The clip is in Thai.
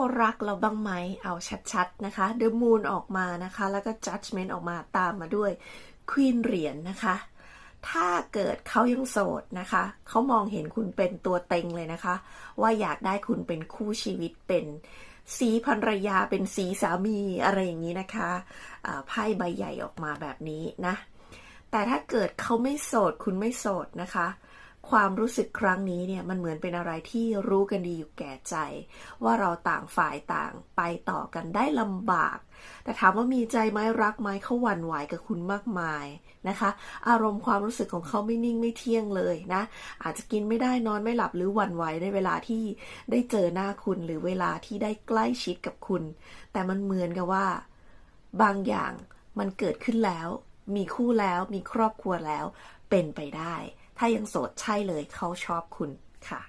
เขารักเราบ้างไหม เอาชัดๆนะคะ The Moon ออกมานะคะ แล้วก็ Judgment ออกมาตามมาด้วย Queen เหรียญนะคะ ถ้าเกิดเขายังโสดนะคะ เขามองเห็นคุณเป็นตัวเต็งเลยนะคะ ว่าอยากได้คุณเป็นคู่ชีวิตเป็นสีภรรยาเป็นสีสามีอะไรอย่างนี้นะคะไพ่ใบใหญ่ออกมาแบบนี้นะ แต่ถ้าเกิดเขาไม่โสดคุณไม่โสดนะคะ ความรู้สึกครั้งนี้เนี่ยมันเหมือนเป็นอะไรที่รู้กันดีอยู่แก่ใจ ว่าเราต่างฝ่ายต่างไปต่อกันได้ลำบาก แต่ถามว่ามีใจไหมรักไหมเขาหวั่นไหวกับคุณมากมายนะคะ อารมณ์ความรู้สึกของเขาไม่นิ่งไม่เที่ยงเลยนะ อาจจะกินไม่ได้นอนไม่หลับหรือหวั่นไหวในเวลาที่ได้เจอหน้าคุณหรือเวลาที่ได้ใกล้ชิดกับคุณ แต่มันเหมือนกับว่า บางอย่างมันเกิดขึ้นแล้ว มีคู่แล้วมีครอบครัวแล้วเป็นไปได้ ถ้ายังโสดใช่เลยเขาชอบคุณค่ะ